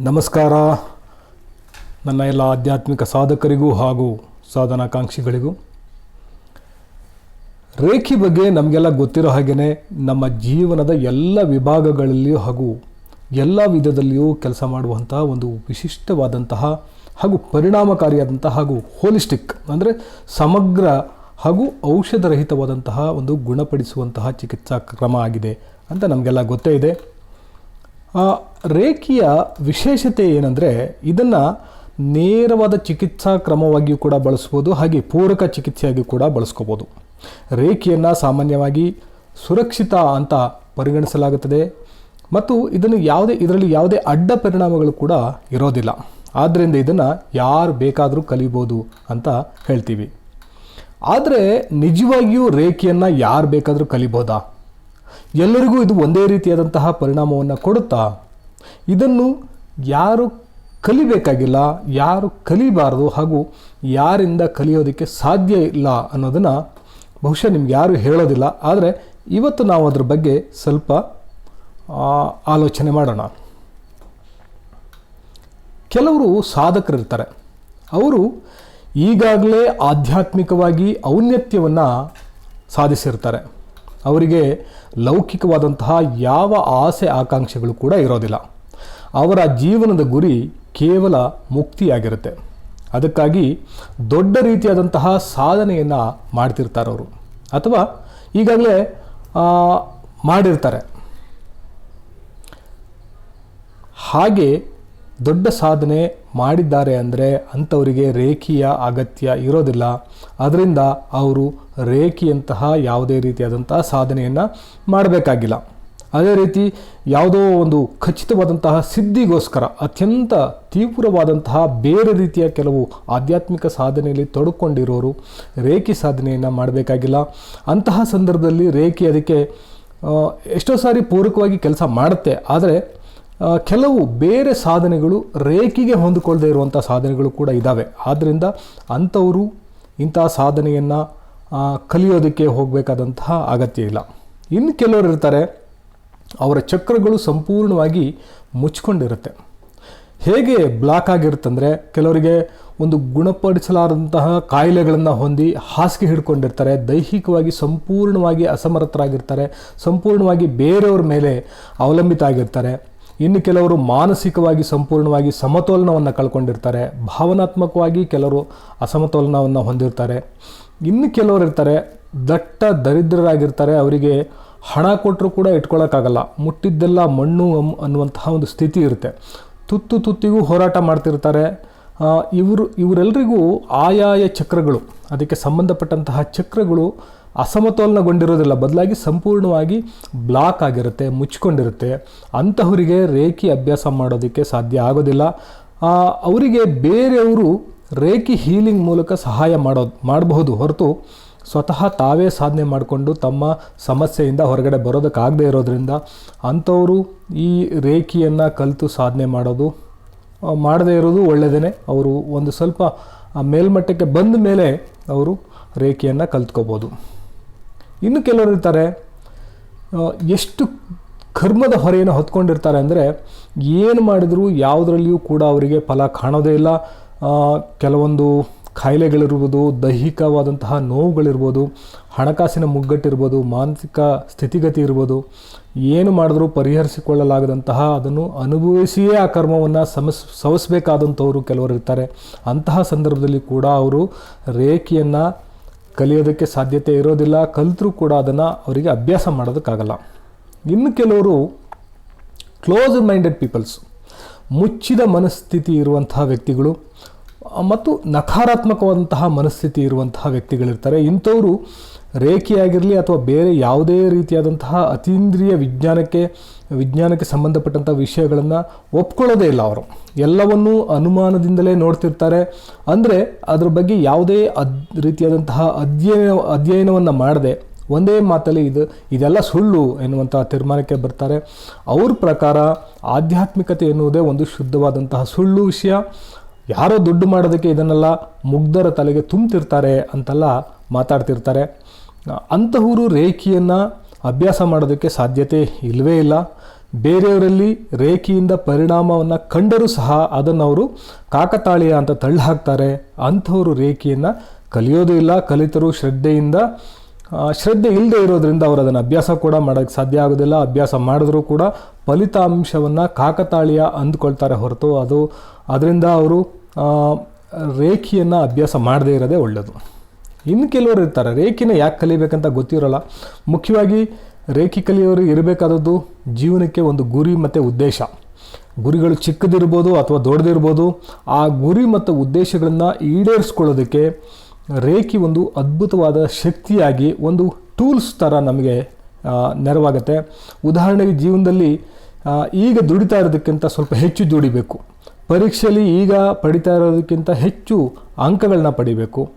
ನಮಸ್ಕಾರ. ನನ್ನ ಎಲ್ಲ ಆಧ್ಯಾತ್ಮಿಕ ಸಾಧಕರಿಗೂ ಹಾಗೂ ಸಾಧನಾಕಾಂಕ್ಷಿಗಳಿಗೂ. ರೇಖಿ ಬಗ್ಗೆ ನಮಗೆಲ್ಲ ಗೊತ್ತಿರೋ ಹಾಗೆಯೇ ನಮ್ಮ ಜೀವನದ ಎಲ್ಲ ವಿಭಾಗಗಳಲ್ಲಿಯೂ ಹಾಗೂ ಎಲ್ಲ ವಿಧದಲ್ಲಿಯೂ ಕೆಲಸ ಮಾಡುವಂತಹ ಒಂದು ವಿಶಿಷ್ಟವಾದಂತಹ ಹಾಗೂ ಪರಿಣಾಮಕಾರಿಯಾದಂತಹ ಹಾಗೂ ಹೋಲಿಸ್ಟಿಕ್ ಅಂದರೆ ಸಮಗ್ರ ಹಾಗೂ ಔಷಧರಹಿತವಾದಂತಹ ಒಂದು ಗುಣಪಡಿಸುವಂತಹ ಚಿಕಿತ್ಸಾ ಕ್ರಮ ಆಗಿದೆ ಅಂತ ನಮಗೆಲ್ಲ ಗೊತ್ತೇ ಇದೆ. ರೇಖಿಯ ವಿಶೇಷತೆ ಏನಂದರೆ ಇದನ್ನು ನೇರವಾದ ಚಿಕಿತ್ಸಾ ಕ್ರಮವಾಗಿಯೂ ಕೂಡ ಬಳಸ್ಬೋದು, ಹಾಗೆ ಪೂರಕ ಚಿಕಿತ್ಸೆಯಾಗಿ ಕೂಡ ಬಳಸ್ಕೋಬೋದು. ರೇಖೆಯನ್ನು ಸಾಮಾನ್ಯವಾಗಿ ಸುರಕ್ಷಿತ ಅಂತ ಪರಿಗಣಿಸಲಾಗುತ್ತದೆ ಮತ್ತು ಇದನ್ನು ಯಾವುದೇ, ಇದರಲ್ಲಿ ಯಾವುದೇ ಅಡ್ಡ ಪರಿಣಾಮಗಳು ಕೂಡ ಇರೋದಿಲ್ಲ. ಆದ್ದರಿಂದ ಇದನ್ನು ಯಾರು ಬೇಕಾದರೂ ಕಲಿಬೋದು ಅಂತ ಹೇಳ್ತೀವಿ. ಆದರೆ ನಿಜವಾಗಿಯೂ ರೇಖೆಯನ್ನು ಯಾರು ಬೇಕಾದರೂ ಕಲಿಬೋದಾ? ಎಲ್ಲರಿಗೂ ಇದು ಒಂದೇ ರೀತಿಯಾದಂತಹ ಪರಿಣಾಮವನ್ನು ಕೊಡುತ್ತಾ? ಇದನ್ನು ಯಾರು ಕಲಿಬೇಕಾಗಿಲ್ಲ, ಯಾರು ಕಲಿಬಾರದು ಹಾಗೂ ಯಾರಿಂದ ಕಲಿಯೋದಕ್ಕೆ ಸಾಧ್ಯ ಇಲ್ಲ ಅನ್ನೋದನ್ನು ಬಹುಶಃ ನಿಮ್ಗೆ ಯಾರು ಹೇಳೋದಿಲ್ಲ. ಆದರೆ ಇವತ್ತು ನಾವು ಅದ್ರ ಬಗ್ಗೆ ಸ್ವಲ್ಪ ಆಲೋಚನೆ ಮಾಡೋಣ. ಕೆಲವರು ಸಾಧಕರಿರ್ತಾರೆ. ಅವರು ಈಗಾಗಲೇ ಆಧ್ಯಾತ್ಮಿಕವಾಗಿ ಔನ್ನತ್ಯವನ್ನು ಸಾಧಿಸಿರ್ತಾರೆ. ಅವರಿಗೆ ಲೌಕಿಕವಾದಂತಹ ಯಾವ ಆಸೆ ಆಕಾಂಕ್ಷೆಗಳು ಕೂಡ ಇರೋದಿಲ್ಲ. ಅವರ ಜೀವನದ ಗುರಿ ಕೇವಲ ಮುಕ್ತಿಯಾಗಿರುತ್ತೆ. ಅದಕ್ಕಾಗಿ ದೊಡ್ಡ ರೀತಿಯಾದಂತಹ ಸಾಧನೆಯನ್ನು ಮಾಡ್ತಿರ್ತಾರೆ ಅವರು. ಅಥವಾ ಈಗಾಗಲೇ ಮಾಡಿರ್ತಾರೆ. ಹಾಗೆ ದೊಡ್ಡ ಸಾಧನೆ ಮಾಡಿದ್ದಾರೆ ಅಂದರೆ ಅಂಥವರಿಗೆ ರೇಖಿಯ ಅಗತ್ಯ ಇರೋದಿಲ್ಲ. ಅದರಿಂದ ಅವರು ರೇಖಿಯಂತಹ ಯಾವುದೇ ರೀತಿಯಾದಂತಹ ಸಾಧನೆಯನ್ನು ಮಾಡಬೇಕಾಗಿಲ್ಲ. ಅದೇ ರೀತಿ ಯಾವುದೋ ಒಂದು ಖಚಿತವಾದಂತಹ ಸಿದ್ಧಿಗೋಸ್ಕರ, ಅತ್ಯಂತ ತೀವ್ರವಾದಂತಹ ಬೇರೆ ರೀತಿಯ ಕೆಲವು ಆಧ್ಯಾತ್ಮಿಕ ಸಾಧನೆಯಲ್ಲಿ ತೊಡಕೊಂಡಿರೋರು ರೇಖಿ ಸಾಧನೆಯನ್ನು ಮಾಡಬೇಕಾಗಿಲ್ಲ. ಅಂತಹ ಸಂದರ್ಭದಲ್ಲಿ ರೇಖಿ ಅದಕ್ಕೆ ಎಷ್ಟೋ ಸಾರಿ ಪೂರಕವಾಗಿ ಕೆಲಸ ಮಾಡುತ್ತೆ. ಆದರೆ ಕೆಲವು ಬೇರೆ ಸಾಧನೆಗಳು ರೇಖಿಗೆ ಹೊಂದಿಕೊಳ್ಳದೆ ಇರುವಂಥ ಸಾಧನೆಗಳು ಕೂಡ ಇದ್ದಾವೆ ಆದ್ದರಿಂದ ಅಂಥವರು ಇಂಥ ಸಾಧನೆಯನ್ನು ಕಲಿಯೋದಕ್ಕೆ ಹೋಗಬೇಕಾದಂತಹ ಅಗತ್ಯ ಇಲ್ಲ. ಇನ್ನು ಕೆಲವರು ಇರ್ತಾರೆ, ಅವರ ಚಕ್ರಗಳು ಸಂಪೂರ್ಣವಾಗಿ ಮುಚ್ಕೊಂಡಿರುತ್ತೆ. ಹೇಗೆ ಬ್ಲಾಕ್ ಆಗಿರುತ್ತಂದರೆ, ಕೆಲವರಿಗೆ ಒಂದು ಗುಣಪಡಿಸಲಾದಂತಹ ಕಾಯಿಲೆಗಳನ್ನು ಹೊಂದಿ ಹಾಸಿಗೆ ಹಿಡ್ಕೊಂಡಿರ್ತಾರೆ, ದೈಹಿಕವಾಗಿ ಸಂಪೂರ್ಣವಾಗಿ ಅಸಮರ್ಥರಾಗಿರ್ತಾರೆ, ಸಂಪೂರ್ಣವಾಗಿ ಬೇರೆಯವ್ರ ಮೇಲೆ ಅವಲಂಬಿತ ಆಗಿರ್ತಾರೆ. ಇನ್ನು ಕೆಲವರು ಮಾನಸಿಕವಾಗಿ ಸಂಪೂರ್ಣವಾಗಿ ಸಮತೋಲನವನ್ನು ಕಳ್ಕೊಂಡಿರ್ತಾರೆ. ಭಾವನಾತ್ಮಕವಾಗಿ ಕೆಲವರು ಅಸಮತೋಲನವನ್ನು ಹೊಂದಿರ್ತಾರೆ. ಇನ್ನು ಕೆಲವರು ಇರ್ತಾರೆ, ದಟ್ಟ ದರಿದ್ರರಾಗಿರ್ತಾರೆ. ಅವರಿಗೆ ಹಣ ಕೊಟ್ಟರೂ ಕೂಡ ಇಟ್ಕೊಳ್ಳೋಕ್ಕಾಗಲ್ಲ ಮುಟ್ಟಿದ್ದೆಲ್ಲ ಮಣ್ಣು ಅನ್ನುವಂತಹ ಒಂದು ಸ್ಥಿತಿ ಇರುತ್ತೆ. ತುತ್ತು ತುತ್ತಿಗೂ ಹೋರಾಟ ಮಾಡ್ತಿರ್ತಾರೆ. ಇವರು ಇವರೆಲ್ಲರಿಗೂ ಆಯಾಯ ಚಕ್ರಗಳು, ಅದಕ್ಕೆ ಸಂಬಂಧಪಟ್ಟಂತಹ ಚಕ್ರಗಳು ಅಸಮತೋಲನಗೊಂಡಿರೋದಿಲ್ಲ. ಬದಲಾಗಿ ಸಂಪೂರ್ಣವಾಗಿ ಬ್ಲಾಕ್ ಆಗಿರುತ್ತೆ ಮುಚ್ಚಿಕೊಂಡಿರುತ್ತೆ ಅಂತಹವರಿಗೆ ರೇಖಿ ಅಭ್ಯಾಸ ಮಾಡೋದಕ್ಕೆ ಸಾಧ್ಯ ಆಗೋದಿಲ್ಲ. ಅವರಿಗೆ ಬೇರೆಯವರು ರೇಖಿ ಹೀಲಿಂಗ್ ಮೂಲಕ ಸಹಾಯ ಮಾಡೋದು ಮಾಡಬಹುದು ಹೊರತು ಸ್ವತಃ ತಾವೇ ಸಾಧನೆ ಮಾಡಿಕೊಂಡು ತಮ್ಮ ಸಮಸ್ಯೆಯಿಂದ ಹೊರಗಡೆ ಬರೋದಕ್ಕಾಗದೇ ಇರೋದರಿಂದ ಅಂಥವರು ಈ ರೇಖಿಯನ್ನು ಕಲಿತು ಸಾಧನೆ ಮಾಡೋದು ಮಾಡದೇ ಇರೋದು ಒಳ್ಳೆಯದೇ ಅವರು ಒಂದು ಸ್ವಲ್ಪ ಮೇಲ್ಮಟ್ಟಕ್ಕೆ ಬಂದ ಮೇಲೆ ಅವರು ರೇಖೆಯನ್ನು ಕಲ್ತ್ಕೋಬೋದು. ಇನ್ನು ಕೆಲವರು ಇರ್ತಾರೆ ಎಷ್ಟು ಕರ್ಮದ ಹೊರೆಯನ್ನು ಹೊತ್ಕೊಂಡಿರ್ತಾರೆ ಅಂದರೆ ಏನು ಮಾಡಿದರೂ ಯಾವುದರಲ್ಲಿಯೂ ಕೂಡ ಅವರಿಗೆ ಫಲ ಕಾಣೋದೇ ಇಲ್ಲ. ಕೆಲವೊಂದು ಕಾಯಿಲೆಗಳಿರ್ಬೋದು ದೈಹಿಕವಾದಂತಹ ನೋವುಗಳಿರ್ಬೋದು, ಹಣಕಾಸಿನ ಮುಗ್ಗಟ್ಟಿರ್ಬೋದು, ಮಾನಸಿಕ ಸ್ಥಿತಿಗತಿ ಇರ್ಬೋದು ಏನು ಮಾಡಿದ್ರೂ ಪರಿಹರಿಸಿಕೊಳ್ಳಲಾಗದಂತಹ ಅದನ್ನು ಅನುಭವಿಸಿಯೇ ಆ ಕರ್ಮವನ್ನು ಸಮಸ್, ಸವಸಬೇಕಾದಂಥವರು ಕೆಲವರು ಇರ್ತಾರೆ. ಅಂತಹ ಸಂದರ್ಭದಲ್ಲಿ ಕೂಡ ಅವರು ರೇಖೆಯನ್ನು ಕಲಿಯೋದಕ್ಕೆ ಸಾಧ್ಯತೆ ಇರೋದಿಲ್ಲ. ಕಲಿತರೂ ಕೂಡ ಅದನ್ನು ಅವರಿಗೆ ಅಭ್ಯಾಸ ಮಾಡೋದಕ್ಕಾಗಲ್ಲ. ಇನ್ನು ಕೆಲವರು ಕ್ಲೋಸ್ ಮೈಂಡೆಡ್ ಪೀಪಲ್ಸ್ ಮುಚ್ಚಿದ ಮನಸ್ಥಿತಿ ಇರುವಂತಹ ವ್ಯಕ್ತಿಗಳು, ಮತ್ತು ನಕಾರಾತ್ಮಕವಾದಂತಹ ಮನಸ್ಥಿತಿ ಇರುವಂತಹ ವ್ಯಕ್ತಿಗಳಿರ್ತಾರೆ. ಇಂಥವರು ರೇಖೆಯಾಗಿರಲಿ ಅಥವಾ ಬೇರೆ ಯಾವುದೇ ರೀತಿಯಾದಂತಹ ಅತೀಂದ್ರಿಯ ವಿಜ್ಞಾನಕ್ಕೆ ವಿಜ್ಞಾನಕ್ಕೆ ಸಂಬಂಧಪಟ್ಟಂಥ ವಿಷಯಗಳನ್ನು ಒಪ್ಕೊಳ್ಳೋದೇ ಇಲ್ಲ ಅವರು. ಎಲ್ಲವನ್ನೂ ಅನುಮಾನದಿಂದಲೇ ನೋಡ್ತಿರ್ತಾರೆ. ಅಂದರೆ ಅದರ ಬಗ್ಗೆ ಯಾವುದೇ ಅದ್, ರೀತಿಯಾದಂತಹ ಅಧ್ಯಯನ, ಅಧ್ಯಯನವನ್ನು ಮಾಡದೆ ಒಂದೇ ಮಾತಲ್ಲಿ ಇದು, ಇದೆಲ್ಲ ಸುಳ್ಳು ಎನ್ನುವಂತಹ ತೀರ್ಮಾನಕ್ಕೆ ಬರ್ತಾರೆ. ಅವ್ರ ಪ್ರಕಾರ ಆಧ್ಯಾತ್ಮಿಕತೆ ಎನ್ನುವುದೇ ಒಂದು ಶುದ್ಧವಾದಂತಹ ಸುಳ್ಳು ವಿಷಯ. ಯಾರೋ ದುಡ್ಡು ಮಾಡೋದಕ್ಕೆ ಇದನ್ನೆಲ್ಲ ಮುಗ್ಧರ ತಲೆಗೆ ತುಂಬ್ತಿರ್ತಾರೆ ಅಂತೆಲ್ಲ ಮಾತಾಡ್ತಿರ್ತಾರೆ. ಅಂತಹವರು ರೇಖಿಯನ್ನು ಅಭ್ಯಾಸ ಮಾಡೋದಕ್ಕೆ ಸಾಧ್ಯತೆ ಇಲ್ಲವೇ ಇಲ್ಲ. ಬೇರೆಯವರಲ್ಲಿ ರೇಖೆಯಿಂದ ಪರಿಣಾಮವನ್ನು ಕಂಡರೂ ಸಹ ಅದನ್ನು ಅವರು ಕಾಕತಾಳೀಯ ಅಂತ ತಳ್ಳಿ ಹಾಕ್ತಾರೆ. ಅಂಥವರು ರೇಖೆಯನ್ನು ಕಲಿಯೋದು ಇಲ್ಲ. ಕಲಿತರು ಶ್ರದ್ಧೆಯಿಂದ ಶ್ರದ್ಧೆ ಇಲ್ಲದೆ ಇರೋದರಿಂದ ಅವರು ಅದನ್ನು ಅಭ್ಯಾಸ ಕೂಡ ಮಾಡೋಕ್ಕೆ ಸಾಧ್ಯ ಆಗೋದಿಲ್ಲ. ಅಭ್ಯಾಸ ಮಾಡಿದ್ರೂ ಕೂಡ ಫಲಿತಾಂಶವನ್ನು ಕಾಕತಾಳೀಯ ಅಂದ್ಕೊಳ್ತಾರೆ ಹೊರತು ಅದು. ಅದರಿಂದ ಅವರು ರೇಖೆಯನ್ನು ಅಭ್ಯಾಸ ಮಾಡದೇ ಇರೋದೇ ಒಳ್ಳೆಯದು ಇನ್ನು ಕೆಲವರು ಇರ್ತಾರೆ. ರೇಖಿನ ಯಾಕೆ ಕಲಿಬೇಕಂತ ಗೊತ್ತಿರೋಲ್ಲ. ಮುಖ್ಯವಾಗಿ ರೇಖೆ ಕಲಿಯೋರು ಇರಬೇಕಾದದ್ದು ಜೀವನಕ್ಕೆ ಒಂದು ಗುರಿ ಮತ್ತು ಉದ್ದೇಶ. ಗುರಿಗಳು ಚಿಕ್ಕದಿರ್ಬೋದು ಅಥವಾ ದೊಡ್ಡದಿರ್ಬೋದು, ಆ ಗುರಿ ಮತ್ತು ಉದ್ದೇಶಗಳನ್ನು ಈಡೇರಿಸ್ಕೊಳ್ಳೋದಕ್ಕೆ ರೇಖೆ ಒಂದು ಅದ್ಭುತವಾದ ಶಕ್ತಿಯಾಗಿ ಒಂದು ಟೂಲ್ಸ್ ಥರ ನಮಗೆ ನೆರವಾಗುತ್ತೆ. ಉದಾಹರಣೆಗೆ ಜೀವನದಲ್ಲಿ ಈಗ ದುಡಿತಾ ಇರೋದಕ್ಕಿಂತ ಸ್ವಲ್ಪ ಹೆಚ್ಚು ದುಡಿಬೇಕು. ಪರೀಕ್ಷೆಯಲ್ಲಿ ಈಗ ಪಡಿತಾ ಇರೋದಕ್ಕಿಂತ ಹೆಚ್ಚು ಅಂಕಗಳನ್ನ ಪಡಿಬೇಕು.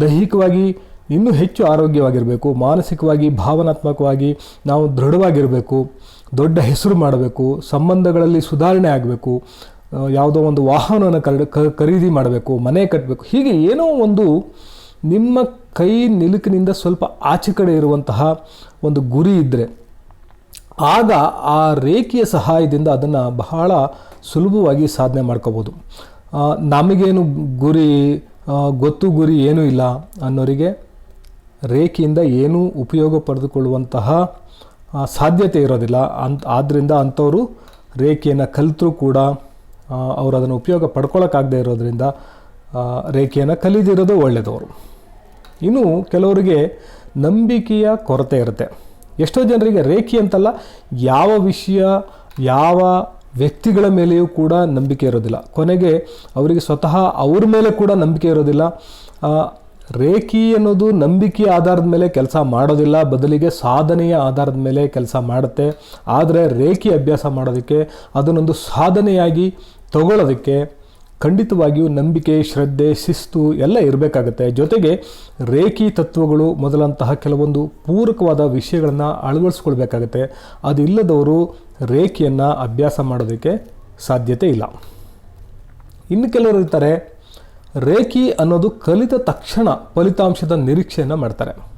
ದೈಹಿಕವಾಗಿ ಇನ್ನೂ ಹೆಚ್ಚು ಆರೋಗ್ಯವಾಗಿರಬೇಕು. ಮಾನಸಿಕವಾಗಿ, ಭಾವನಾತ್ಮಕವಾಗಿ ನಾವು ದೃಢವಾಗಿರಬೇಕು. ದೊಡ್ಡ ಹೆಸರು ಮಾಡಬೇಕು. ಸಂಬಂಧಗಳಲ್ಲಿ ಸುಧಾರಣೆ ಆಗಬೇಕು. ಯಾವುದೋ ಒಂದು ವಾಹನವನ್ನು ಖರೀದಿ ಮಾಡಬೇಕು. ಮನೆ ಕಟ್ಟಬೇಕು ಹೀಗೆ ಏನೋ ಒಂದು ನಿಮ್ಮ ಕೈ ನಿಲುಕಿನಿಂದ ಸ್ವಲ್ಪ ಆಚೆ ಕಡೆ ಇರುವಂತಹ ಒಂದು ಗುರಿ ಇದ್ದರೆ ಆಗ ಆ ರೇಖೆಯ ಸಹಾಯದಿಂದ ಅದನ್ನು ಬಹಳ ಸುಲಭವಾಗಿ ಸಾಧನೆ ಮಾಡ್ಕೋಬೋದು. ನಮಗೇನು ಗುರಿ ಗೊತ್ತು ಗುರಿ ಏನೂ ಇಲ್ಲ ಅನ್ನೋರಿಗೆ ರೇಖೆಯಿಂದ ಏನೂ ಉಪಯೋಗ ಪಡೆದುಕೊಳ್ಳುವಂತಹ ಸಾಧ್ಯತೆ ಇರೋದಿಲ್ಲ. ಅಂತ ಆದ್ದರಿಂದ ಅಂಥವರು ರೇಖೆಯನ್ನು ಕಲಿತರೂ ಕೂಡ ಅವರು ಅದನ್ನು ಉಪಯೋಗ ಪಡ್ಕೊಳ್ಳೋಕ್ಕಾಗದೇ ಇರೋದ್ರಿಂದ ರೇಖೆಯನ್ನು ಕಲಿದಿರೋದು ಒಳ್ಳೆಯದವರು ಇನ್ನು ಕೆಲವರಿಗೆ ನಂಬಿಕೆಯ ಕೊರತೆ ಇರುತ್ತೆ. ಎಷ್ಟೋ ಜನರಿಗೆ ರೇಖೆ ಅಂತಲ್ಲ, ಯಾವ ವಿಷಯ, ಯಾವ ವ್ಯಕ್ತಿಗಳ ಮೇಲೆಯೂ ಕೂಡ ನಂಬಿಕೆ ಇರೋದಿಲ್ಲ. ಕೊನೆಗೆ ಅವರಿಗೆ ಸ್ವತಃ ಅವ್ರ ಮೇಲೆ ಕೂಡ ನಂಬಿಕೆ ಇರೋದಿಲ್ಲ. ರೇಖಿ ಅನ್ನೋದು ನಂಬಿಕೆ ಆಧಾರದ ಮೇಲೆ ಕೆಲಸ ಮಾಡೋದಿಲ್ಲ, ಬದಲಿಗೆ ಸಾಧನೆಯ ಆಧಾರದ ಮೇಲೆ ಕೆಲಸ ಮಾಡುತ್ತೆ. ಆದರೆ ರೇಖಿ ಅಭ್ಯಾಸ ಮಾಡೋದಕ್ಕೆ, ಅದನ್ನೊಂದು ಸಾಧನೆಯಾಗಿ ತಗೊಳ್ಳೋದಕ್ಕೆ ಖಂಡಿತವಾಗಿಯೂ ನಂಬಿಕೆ, ಶ್ರದ್ಧೆ, ಶಿಸ್ತು ಎಲ್ಲ ಇರಬೇಕಾಗತ್ತೆ. ಜೊತೆಗೆ ರೇಖಿ ತತ್ವಗಳು ಮೊದಲಂತಹ ಕೆಲವೊಂದು ಪೂರಕವಾದ ವಿಷಯಗಳನ್ನು ಅಳವಡಿಸ್ಕೊಳ್ಬೇಕಾಗತ್ತೆ. ಅದಿಲ್ಲದವರು ರೇಖೆಯನ್ನು ಅಭ್ಯಾಸ ಮಾಡೋದಕ್ಕೆ ಸಾಧ್ಯತೆ ಇಲ್ಲ. ಇನ್ನು ಕೆಲವರು ಇರ್ತಾರೆ, ರೇಖಿ ಅನ್ನೋದು ಕಲಿತ ತಕ್ಷಣ ಫಲಿತಾಂಶದ ನಿರೀಕ್ಷೆಯನ್ನು ಮಾಡ್ತಾರೆ.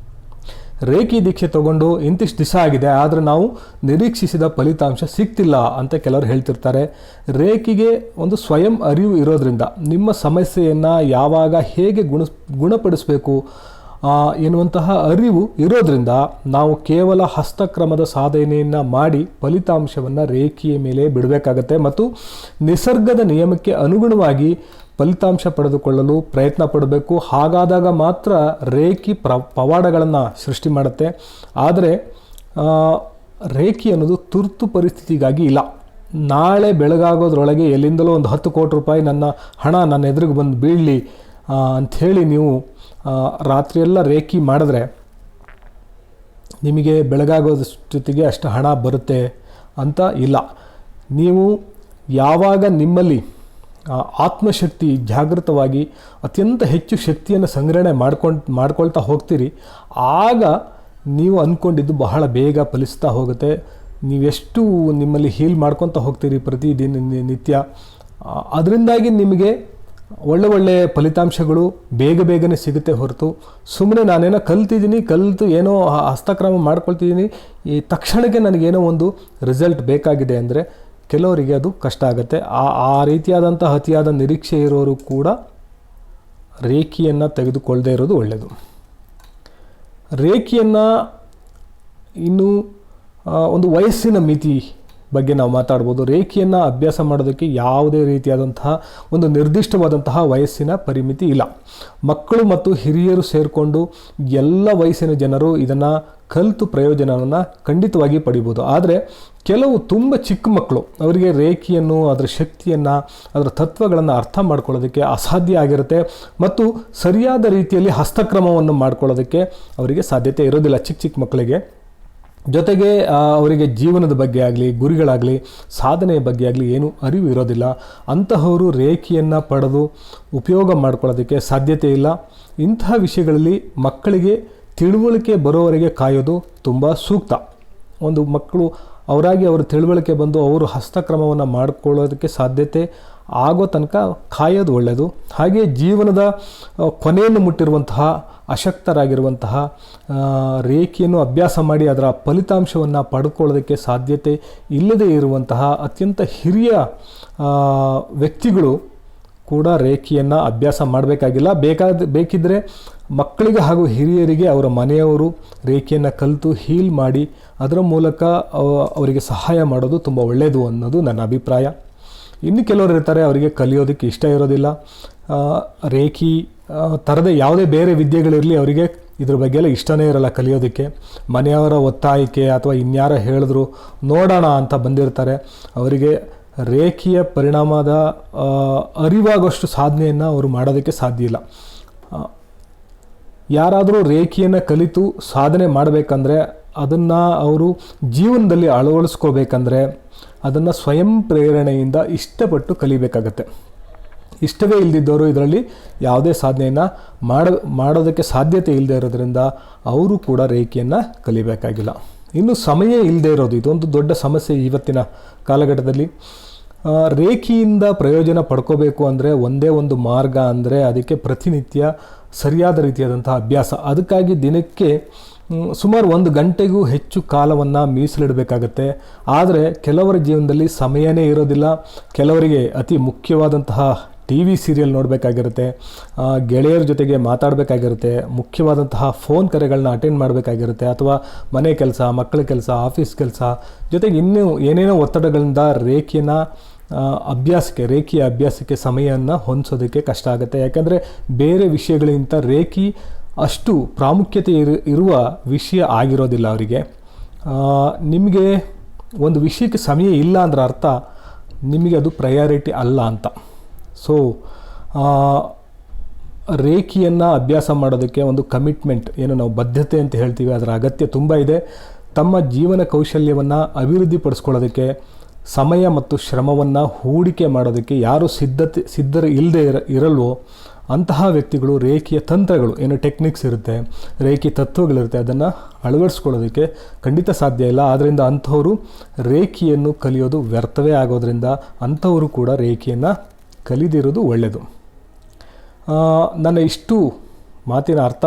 ರೇಖಿ ದೀಕ್ಷೆ ತಗೊಂಡು ಇಂತಿಷ್ಟು ದಿವಸ ಆಗಿದೆ, ಆದರೆ ನಾವು ನಿರೀಕ್ಷಿಸಿದ ಫಲಿತಾಂಶ ಸಿಗ್ತಿಲ್ಲ ಅಂತ ಕೆಲವರು ಹೇಳ್ತಿರ್ತಾರೆ. ರೇಖಿಗೆ ಒಂದು ಸ್ವಯಂ ಅರಿವು ಇರೋದ್ರಿಂದ ನಿಮ್ಮ ಸಮಸ್ಯೆಯನ್ನು ಯಾವಾಗ ಹೇಗೆ ಗುಣ, ಗುಣಪಡಿಸಬೇಕು ಎನ್ನುವಂತಹ ಅರಿವು ಇರೋದ್ರಿಂದ ನಾವು ಕೇವಲ ಹಸ್ತಕ್ರಮದ ಸಾಧನೆಯನ್ನು ಮಾಡಿ ಫಲಿತಾಂಶವನ್ನು ರೇಖೆಯ ಮೇಲೆ ಬಿಡಬೇಕಾಗತ್ತೆ. ಮತ್ತು ನಿಸರ್ಗದ ನಿಯಮಕ್ಕೆ ಅನುಗುಣವಾಗಿ ಫಲಿತಾಂಶ ಪಡೆದುಕೊಳ್ಳಲು ಪ್ರಯತ್ನ ಪಡಬೇಕು. ಹಾಗಾದಾಗ ಮಾತ್ರ ರೇಖಿ ಪ್ರ, ಪವಾಡಗಳನ್ನು ಸೃಷ್ಟಿ ಮಾಡುತ್ತೆ. ಆದರೆ ರೇಖಿ ಅನ್ನೋದು ತುರ್ತು ಪರಿಸ್ಥಿತಿಗಾಗಿ ಇಲ್ಲ. ನಾಳೆ ಬೆಳಗಾಗೋದ್ರೊಳಗೆ ಎಲ್ಲಿಂದಲೋ ಒಂದು ಹತ್ತು ಕೋಟಿ ರೂಪಾಯಿ ನನ್ನ ಹಣ ನನ್ನ ಎದುರಿಗೆ ಬಂದು ಬೀಳಲಿ ಅಂಥೇಳಿ ನೀವು ರಾತ್ರಿಯೆಲ್ಲ ರೇಖಿ ಮಾಡಿದ್ರೆ ನಿಮಗೆ ಬೆಳಗಾಗೋದಷ್ಟೊತ್ತಿಗೆ ಅಷ್ಟು ಹಣ ಬರುತ್ತೆ ಅಂತ ಇಲ್ಲ. ನೀವು ಯಾವಾಗ ನಿಮ್ಮಲ್ಲಿ ಆತ್ಮಶಕ್ತಿ ಜಾಗೃತವಾಗಿ ಅತ್ಯಂತ ಹೆಚ್ಚು ಶಕ್ತಿಯನ್ನು ಸಂಗ್ರಹಣೆ ಮಾಡ್ಕೊಂಡು ಮಾಡ್ಕೊಳ್ತಾ ಹೋಗ್ತೀರಿ, ಆಗ ನೀವು ಅಂದ್ಕೊಂಡಿದ್ದು ಬಹಳ ಬೇಗ ಫಲಿಸ್ತಾ ಹೋಗುತ್ತೆ. ನೀವೆಷ್ಟು ನಿಮ್ಮಲ್ಲಿ ಹೀಲ್ ಮಾಡ್ಕೊತಾ ಹೋಗ್ತೀರಿ ಪ್ರತಿದಿನ ನಿತ್ಯ. ಅದರಿಂದಾಗಿ ನಿಮಗೆ ಒಳ್ಳೆ ಒಳ್ಳೆ ಫಲಿತಾಂಶಗಳು ಬೇಗ ಬೇಗನೆ ಸಿಗುತ್ತೆ ಹೊರತು. ಸುಮ್ಮನೆ ನಾನೇನೋ ಕಲ್ತಿದ್ದೀನಿ, ಕಲಿತು ಏನೋ ಹಸ್ತಕ್ರಮ ಮಾಡ್ಕೊಳ್ತಿದ್ದೀನಿ, ಈ ತಕ್ಷಣಕ್ಕೆ ನನಗೇನೋ ಒಂದು ರಿಸಲ್ಟ್ ಬೇಕಾಗಿದೆ ಅಂದರೆ ಕೆಲವರಿಗೆ ಅದು ಕಷ್ಟ ಆಗುತ್ತೆ. ಆ ಆ ರೀತಿಯಾದಂಥ ಅತಿಯಾದ ನಿರೀಕ್ಷೆ ಇರೋರು ಕೂಡ ರೇಖಿಯನ್ನು ತೆಗೆದುಕೊಳ್ಳದೇ ಇರೋದು ಒಳ್ಳೆಯದು ರೇಖಿಯನ್ನು ಇನ್ನು ಒಂದು ವಯಸ್ಸಿನ ಮಿತಿ ಬಗ್ಗೆ ನಾವು ಮಾತಾಡ್ಬೋದು. ರೇಖೆಯನ್ನು ಅಭ್ಯಾಸ ಮಾಡೋದಕ್ಕೆ ಯಾವುದೇ ರೀತಿಯಾದಂತಹ ಒಂದು ನಿರ್ದಿಷ್ಟವಾದಂತಹ ವಯಸ್ಸಿನ ಪರಿಮಿತಿ ಇಲ್ಲ. ಮಕ್ಕಳು ಮತ್ತು ಹಿರಿಯರು ಸೇರಿಕೊಂಡು ಎಲ್ಲ ವಯಸ್ಸಿನ ಜನರು ಇದನ್ನು ಕಲಿತು ಪ್ರಯೋಜನವನ್ನು ಖಂಡಿತವಾಗಿ ಪಡಿಬೋದು. ಆದರೆ ಕೆಲವು ತುಂಬ ಚಿಕ್ಕ ಮಕ್ಕಳು ಅವರಿಗೆ ರೇಖೆಯನ್ನು, ಅದರ ಶಕ್ತಿಯನ್ನು, ಅದರ ತತ್ವಗಳನ್ನು ಅರ್ಥ ಮಾಡ್ಕೊಳ್ಳೋದಕ್ಕೆ ಅಸಾಧ್ಯ ಆಗಿರುತ್ತೆ ಮತ್ತು ಸರಿಯಾದ ರೀತಿಯಲ್ಲಿ ಹಸ್ತಕ್ರಮವನ್ನು ಮಾಡ್ಕೊಳ್ಳೋದಕ್ಕೆ ಅವರಿಗೆ ಸಾಧ್ಯತೆ ಇರೋದಿಲ್ಲ ಚಿಕ್ಕ ಚಿಕ್ಕ ಮಕ್ಕಳಿಗೆ. ಜೊತೆಗೆ ಅವರಿಗೆ ಜೀವನದ ಬಗ್ಗೆ ಆಗಲಿ, ಗುರಿಗಳಾಗಲಿ, ಸಾಧನೆಯ ಬಗ್ಗೆ ಆಗಲಿ ಏನೂ ಅರಿವು ಇರೋದಿಲ್ಲ. ಅಂತಹವರು ರೇಖೆಯನ್ನು ಪಡೆದು ಉಪಯೋಗ ಮಾಡ್ಕೊಳ್ಳೋದಕ್ಕೆ ಸಾಧ್ಯತೆ ಇಲ್ಲ. ಇಂತಹ ವಿಷಯಗಳಲ್ಲಿ ಮಕ್ಕಳಿಗೆ ತಿಳುವಳಿಕೆ ಬರೋವರೆಗೆ ಕಾಯೋದು ತುಂಬ ಸೂಕ್ತ. ಒಂದು ಮಕ್ಕಳು ಅವರಾಗಿ ಅವರು ತಿಳುವಳಿಕೆ ಬಂದು ಅವರು ಹಸ್ತಕ್ರಮವನ್ನು ಮಾಡಿಕೊಳ್ಳೋದಕ್ಕೆ ಸಾಧ್ಯತೆ ಆಗೋ ತನಕ ಕಾಯೋದು ಒಳ್ಳೆಯದು ಹಾಗೆ ಜೀವನದ ಕೊನೆಯನ್ನು ಮುಟ್ಟಿರುವಂತಹ, ಅಶಕ್ತರಾಗಿರುವಂತಹ ರೇಖೆಯನ್ನು ಅಭ್ಯಾಸ ಮಾಡಿ ಅದರ ಫಲಿತಾಂಶವನ್ನು ಪಡ್ಕೊಳ್ಳೋದಕ್ಕೆ ಸಾಧ್ಯತೆ ಇಲ್ಲದೇ ಇರುವಂತಹ ಅತ್ಯಂತ ಹಿರಿಯ ವ್ಯಕ್ತಿಗಳು ಕೂಡ ರೇಖೆಯನ್ನು ಅಭ್ಯಾಸ ಮಾಡಬೇಕಾಗಿಲ್ಲ. ಬೇಕಾದ ಬೇಕಿದ್ದರೆ ಮಕ್ಕಳಿಗೆ ಹಾಗೂ ಹಿರಿಯರಿಗೆ ಅವರ ಮನೆಯವರು ರೇಖೆಯನ್ನು ಕಲಿತು ಹೀಲ್ ಮಾಡಿ ಅದರ ಮೂಲಕ ಅವರಿಗೆ ಸಹಾಯ ಮಾಡೋದು ತುಂಬ ಒಳ್ಳೆಯದು ಅನ್ನೋದು ನನ್ನ ಅಭಿಪ್ರಾಯ. ಇನ್ನು ಕೆಲವರು ಇರ್ತಾರೆ, ಅವರಿಗೆ ಕಲಿಯೋದಕ್ಕೆ ಇಷ್ಟ ಇರೋದಿಲ್ಲ. ರೇಖಿ ಥರದ ಯಾವುದೇ ಬೇರೆ ವಿದ್ಯೆಗಳಿರಲಿ ಅವರಿಗೆ ಇದ್ರ ಬಗ್ಗೆ ಎಲ್ಲ ಇಷ್ಟನೇ ಇರಲ್ಲ ಕಲಿಯೋದಕ್ಕೆ. ಮನೆಯವರ ಒತ್ತಾಯಕ್ಕೆ ಅಥವಾ ಇನ್ಯಾರೋ ಹೇಳಿದ್ರು ನೋಡೋಣ ಅಂತ ಬಂದಿರ್ತಾರೆ. ಅವರಿಗೆ ರೇಖೆಯ ಪರಿಣಾಮದ ಅರಿವಾಗುವಷ್ಟು ಸಾಧನೆಯನ್ನು ಅವರು ಮಾಡೋದಕ್ಕೆ ಸಾಧ್ಯ ಇಲ್ಲ. ಯಾರಾದರೂ ರೇಖೆಯನ್ನು ಕಲಿತು ಸಾಧನೆ ಮಾಡಬೇಕಂದ್ರೆ ಅದನ್ನು ಅವರು ಜೀವನದಲ್ಲಿ ಅಳವಡಿಸ್ಕೋಬೇಕಂದ್ರೆ ಅದನ್ನು ಸ್ವಯಂ ಪ್ರೇರಣೆಯಿಂದ ಇಷ್ಟಪಟ್ಟು ಕಲಿಬೇಕಾಗತ್ತೆ. ಇಷ್ಟವೇ ಇಲ್ಲದಿದ್ದವರು ಇದರಲ್ಲಿ ಯಾವುದೇ ಸಾಧನೆಯನ್ನು ಮಾಡ, ಮಾಡೋದಕ್ಕೆ ಸಾಧ್ಯತೆ ಇಲ್ಲದೆ ಇರೋದ್ರಿಂದ ಅವರು ಕೂಡ ರೇಖೆಯನ್ನು ಕಲಿಬೇಕಾಗಿಲ್ಲ. ಇನ್ನು ಸಮಯ ಇಲ್ಲದೆ ಇರೋದು, ಇದೊಂದು ದೊಡ್ಡ ಸಮಸ್ಯೆ ಇವತ್ತಿನ ಕಾಲಘಟ್ಟದಲ್ಲಿ. ರೇಖೆಯಿಂದ ಪ್ರಯೋಜನ ಪಡ್ಕೋಬೇಕು ಅಂದರೆ ಒಂದೇ ಒಂದು ಮಾರ್ಗ ಅಂದರೆ ಅದಕ್ಕೆ ಪ್ರತಿನಿತ್ಯ ಸರಿಯಾದ ರೀತಿಯಾದಂಥ ಅಭ್ಯಾಸ. ಅದಕ್ಕಾಗಿ ದಿನಕ್ಕೆ ಸುಮಾರು ಒಂದು ಗಂಟೆಗೂ ಹೆಚ್ಚು ಕಾಲವನ್ನು ಮೀಸಲಿಡಬೇಕಾಗತ್ತೆ. ಆದರೆ ಕೆಲವರ ಜೀವನದಲ್ಲಿ ಸಮಯನೇ ಇರೋದಿಲ್ಲ. ಕೆಲವರಿಗೆ ಅತಿ ಮುಖ್ಯವಾದಂತಹ ಟಿ ವಿ ಸೀರಿಯಲ್ ನೋಡಬೇಕಾಗಿರುತ್ತೆ. ಗೆಳೆಯರ ಜೊತೆಗೆ ಮಾತಾಡಬೇಕಾಗಿರುತ್ತೆ. ಮುಖ್ಯವಾದಂತಹ ಫೋನ್ ಕರೆಗಳನ್ನ ಅಟೆಂಡ್ ಮಾಡಬೇಕಾಗಿರುತ್ತೆ. ಅಥವಾ ಮನೆ ಕೆಲಸ ಮಕ್ಕಳ ಕೆಲಸ ಆಫೀಸ್ ಕೆಲಸ ಜೊತೆಗೆ ಇನ್ನೂ ಏನೇನೋ ಒತ್ತಡಗಳಿಂದ ರೇಖೆಯನ್ನು ಆ, ಅಭ್ಯಾಸಕ್ಕೆ ರೇಖೆಯ ಅಭ್ಯಾಸಕ್ಕೆ ಸಮಯವನ್ನು ಹೊಂದಿಸೋದಕ್ಕೆ ಕಷ್ಟ ಆಗುತ್ತೆ. ಯಾಕೆಂದರೆ ಬೇರೆ ವಿಷಯಗಳಿಗಿಂತ ರೇಖಿ ಅಷ್ಟು ಪ್ರಾಮುಖ್ಯತೆ ಇರು, ಇರುವ ವಿಷಯ ಆಗಿರೋದಿಲ್ಲ ಅವರಿಗೆ. ನಿಮಗೆ ಒಂದು ವಿಷಯಕ್ಕೆ ಸಮಯ ಇಲ್ಲ ಅಂದ್ರೆ ಅರ್ಥ ನಿಮಗೆ ಅದು ಪ್ರಯಾರಿಟಿ ಅಲ್ಲ ಅಂತ. ಸೊ ರೇಖಿಯನ್ನು ಅಭ್ಯಾಸ ಮಾಡೋದಕ್ಕೆ ಒಂದು ಕಮಿಟ್ಮೆಂಟ್ ಏನು ನಾವು ಬದ್ಧತೆ ಅಂತ ಹೇಳ್ತೀವಿ, ಅದರ ಅಗತ್ಯ ತುಂಬ ಇದೆ. ತಮ್ಮ ಜೀವನ ಕೌಶಲ್ಯವನ್ನು ಅಭಿವೃದ್ಧಿಪಡಿಸ್ಕೊಳ್ಳೋದಕ್ಕೆ, ಸಮಯ ಮತ್ತು ಶ್ರಮವನ್ನು ಹೂಡಿಕೆ ಮಾಡೋದಕ್ಕೆ ಯಾರು ಸಿದ್ಧತೆ, ಸಿದ್ಧರು ಇಲ್ಲದೆ ಇರ, ಇರಲ್ವೋ ಅಂತಹ ವ್ಯಕ್ತಿಗಳು ರೇಖೆಯ ತಂತ್ರಗಳು, ಏನು ಟೆಕ್ನಿಕ್ಸ್ ಇರುತ್ತೆ ರೇಖಿ ತತ್ವಗಳಿರುತ್ತೆ, ಅದನ್ನು ಅಳವಡಿಸ್ಕೊಳ್ಳೋದಕ್ಕೆ ಖಂಡಿತ ಸಾಧ್ಯ ಇಲ್ಲ. ಆದ್ದರಿಂದ ಅಂಥವರು ರೇಖೆಯನ್ನು ಕಲಿಯೋದು ವ್ಯರ್ಥವೇ ಆಗೋದ್ರಿಂದ ಅಂಥವರು ಕೂಡ ರೇಖೆಯನ್ನು ಕಲಿದಿರೋದು ಒಳ್ಳೆಯದು ನನ್ನ ಇಷ್ಟು ಮಾತಿನ ಅರ್ಥ,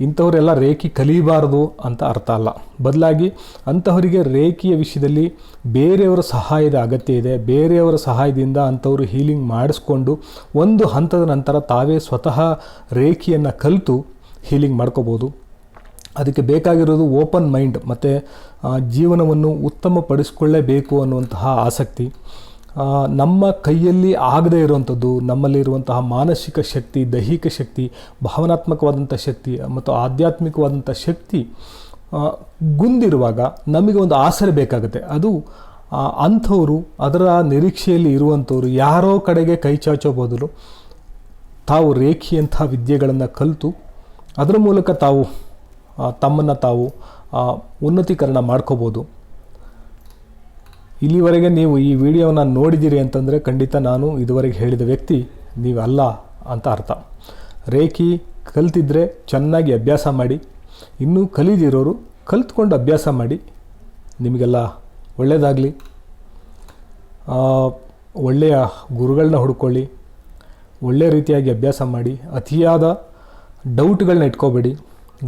ಇಂಥವರೆಲ್ಲ ರೇಖಿ ಕಲಿಬಾರದು ಅಂತ ಅರ್ಥ ಅಲ್ಲ. ಬದಲಾಗಿ ಅಂಥವರಿಗೆ ರೇಖಿಯ ವಿಷಯದಲ್ಲಿ ಬೇರೆಯವರ ಸಹಾಯದ ಅಗತ್ಯ ಇದೆ. ಬೇರೆಯವರ ಸಹಾಯದಿಂದ ಅಂಥವರು ಹೀಲಿಂಗ್ ಮಾಡಿಸ್ಕೊಂಡು ಒಂದು ಹಂತದ ನಂತರ ತಾವೇ ಸ್ವತಃ ರೇಖಿಯನ್ನು ಕಲಿತು ಹೀಲಿಂಗ್ ಮಾಡ್ಕೋಬೋದು. ಅದಕ್ಕೆ ಬೇಕಾಗಿರೋದು ಓಪನ್ ಮೈಂಡ್ ಮತ್ತು ಜೀವನವನ್ನು ಉತ್ತಮಪಡಿಸ್ಕೊಳ್ಳೇಬೇಕು ಅನ್ನುವಂತಹ ಆಸಕ್ತಿ. ನಮ್ಮ ಕೈಯಲ್ಲಿ ಆಗದೇ ಇರುವಂಥದ್ದು ನಮ್ಮಲ್ಲಿರುವಂತಹ ಮಾನಸಿಕ ಶಕ್ತಿ, ದೈಹಿಕ ಶಕ್ತಿ, ಭಾವನಾತ್ಮಕವಾದಂಥ ಶಕ್ತಿ ಮತ್ತು ಆಧ್ಯಾತ್ಮಿಕವಾದಂಥ ಶಕ್ತಿ ಗುಂದಿರುವಾಗ ನಮಗೆ ಒಂದು ಆಸರೆ ಬೇಕಾಗುತ್ತೆ. ಅದು ಅಂಥವರು ಅದರ ನಿರೀಕ್ಷೆಯಲ್ಲಿ ಇರುವಂಥವ್ರು ಯಾರೋ ಕಡೆಗೆ ಕೈ ಚಾಚೋ ಬದಲು ತಾವು ರೇಖಿಯಂಥ ವಿದ್ಯೆಗಳನ್ನು ಕಲಿತು, ಅದರ ಮೂಲಕ ತಾವು ತಮ್ಮನ್ನು ತಾವು ಉನ್ನತೀಕರಣ ಮಾಡ್ಕೋಬೋದು. ಇಲ್ಲಿವರೆಗೆ ನೀವು ಈ ವಿಡಿಯೋನ ನೋಡಿದ್ದೀರಿ ಅಂತಂದರೆ ಖಂಡಿತ ನಾನು ಇದುವರೆಗೆ ಹೇಳಿದ ವ್ಯಕ್ತಿ ನೀವಲ್ಲ ಅಂತ ಅರ್ಥ. ರೇಖಿ, ಕಲ್ತಿದ್ರೆ ಚೆನ್ನಾಗಿ ಅಭ್ಯಾಸ ಮಾಡಿ. ಇನ್ನೂ ಕಲಿದಿರೋರು ಕಲ್ತ್ಕೊಂಡು ಅಭ್ಯಾಸ ಮಾಡಿ. ನಿಮಗೆಲ್ಲ ಒಳ್ಳೆಯದಾಗಲಿ ಒಳ್ಳೆಯ ಗುರುಗಳನ್ನ ಹುಡ್ಕೊಳ್ಳಿ. ಒಳ್ಳೆಯ ರೀತಿಯಾಗಿ ಅಭ್ಯಾಸ ಮಾಡಿ. ಅತಿಯಾದ ಡೌಟ್ಗಳನ್ನ ಇಟ್ಕೋಬೇಡಿ.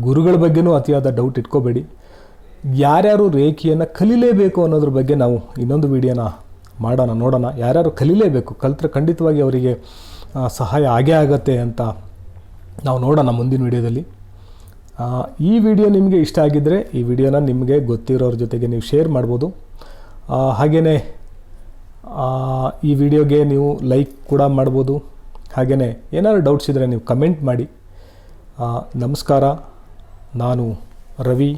ಗುರುಗಳ ಬಗ್ಗೆನೂ ಅತಿಯಾದ ಡೌಟ್ ಇಟ್ಕೋಬೇಡಿ. ಯಾರ್ಯಾರು ರೇಖೆಯನ್ನು ಕಲಿಲೇಬೇಕು ಅನ್ನೋದ್ರ ಬಗ್ಗೆ ನಾವು ಇನ್ನೊಂದು ವಿಡಿಯೋನ ಮಾಡೋಣ, ನೋಡೋಣ. ಯಾರ್ಯಾರು ಕಲಿಲೇಬೇಕು, ಕಲಿತ್ರೆ ಖಂಡಿತವಾಗಿ ಅವರಿಗೆ ಸಹಾಯ ಆಗೇ ಆಗತ್ತೆ ಅಂತ ನಾವು ನೋಡೋಣ ಮುಂದಿನ ವಿಡಿಯೋದಲ್ಲಿ. ಈ ವಿಡಿಯೋ ನಿಮಗೆ ಇಷ್ಟ ಆಗಿದ್ದರೆ ಈ ವಿಡಿಯೋನ ನಿಮಗೆ ಗೊತ್ತಿರೋರ ಜೊತೆಗೆ ನೀವು ಶೇರ್ ಮಾಡ್ಬೋದು. ಹಾಗೆಯೇ ಈ ವಿಡಿಯೋಗೆ ನೀವು ಲೈಕ್ ಕೂಡ ಮಾಡ್ಬೋದು. ಹಾಗೆಯೇ ಏನಾದ್ರು ಡೌಟ್ಸ್ ಇದ್ದರೆ ನೀವು ಕಮೆಂಟ್ ಮಾಡಿ. ನಮಸ್ಕಾರ, ನಾನು ರವಿ.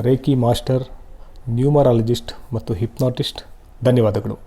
ರೇಕಿ ಮಾಸ್ಟರ್ ನ್ಯೂಮರಾಲಜಿಸ್ಟ್ ಮತ್ತು ಹಿಪ್ನಾಟಿಸ್ಟ್. ಧನ್ಯವಾದಗಳು.